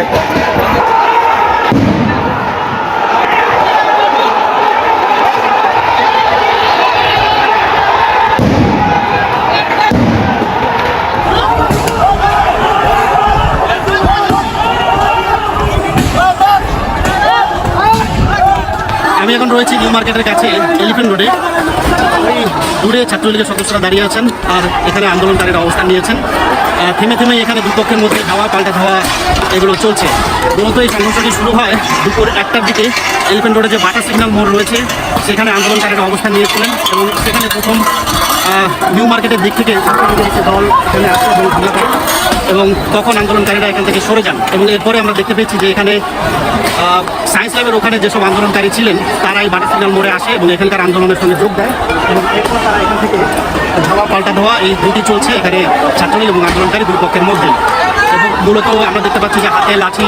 Correcto. রয়েছে new মার্কেটের কাছে এলিফেন্ট রোডে। দূরে ছাত্রলীগের সদস্যরা দাঁড়িয়ে আছেন আর এখানে আন্দোলনকারীরা অবস্থান নিয়েছেন। থেমে থেমে এখানে দুপক্ষের মধ্যে ধাওয়া পাল্টা ধাওয়া এগুলো চলছে। মূলত এই সংঘর্ষটি শুরু হয় দুপুর একটার দিকে। এলিফেন্ট রোডে যে বাটা সিগন্যাল মোড় রয়েছে, সেখানে আন্দোলনকারীরা অবস্থান নিয়েছিলেন এবং সেখানে প্রথম নিউ মার্কেটের দিক থেকে দল এখানে আসে এবং এবং তখন আন্দোলনকারীরা এখান থেকে সরে যান। এবং এরপরে আমরা দেখতে পেয়েছি যে এখানে সায়েন্স ল্যাবের ওখানে যেসব আন্দোলনকারী ছিলেন তারা এই বাটা সিগন্যাল মোড়ে আসে এবং এখানকার আন্দোলনের সঙ্গে যোগ দেয়। এবং এরপর তারা এখান থেকে ধাওয়া পাল্টা ধাওয়া এই দুটি চলছে এখানে ছাত্রলীগ এবং আন্দোলনকারী দুই পক্ষের মধ্যে। এবং মূলত আমরা দেখতে পাচ্ছি যে হাতে লাঠি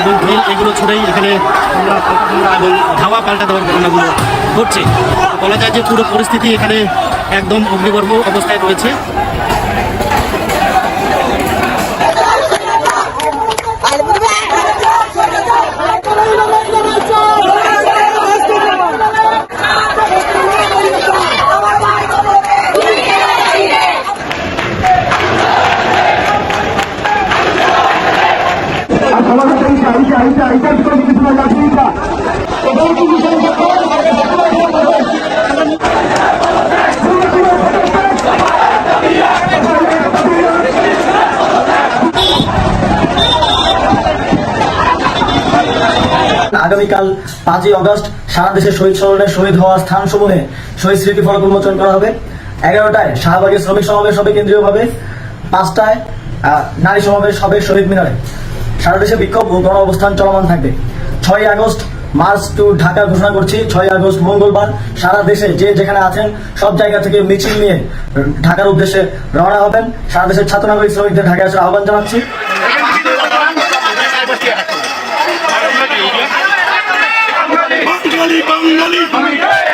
এবং ঢিল এগুলো ছুড়েই এখানে এবং ধাওয়া পাল্টা দেওয়ার ঘটনাগুলো ঘটছে। বলা যায় যে পুরো পরিস্থিতি এখানে একদম অগ্নিগর্ভ অবস্থায় রয়েছে। আগামীকাল পাঁচই অগস্ট সারা দেশে শহীদ স্মরণে শহীদ হওয়া স্থান স্থানসমূহে শহীদ স্মৃতি ফলক উন্মোচন করা হবে। এগারোটায় শাহবাগের শ্রমিক সমাবেশ হবে কেন্দ্রীয়ভাবে। পাঁচটায় নারী সমাবেশ হবে শহীদ মিনারে। সারা দেশে বিক্ষোভ ও অবস্থান চলমান থাকবে। ছয় আগস্ট মার্চ টু ঢাকা ঘোষণা করছি ছয় আগস্ট মঙ্গলবার। সারা দেশে যে যেখানে আছেন, সব জায়গা থেকে মিছিল নিয়ে ঢাকার উদ্দেশ্যে রওনা হবেন। সারা দেশের ছাত্র নাগরিক শ্রমিকদের ঢাকায় আসার আহ্বান জানাচ্ছি। বাঙালি বাঙালি।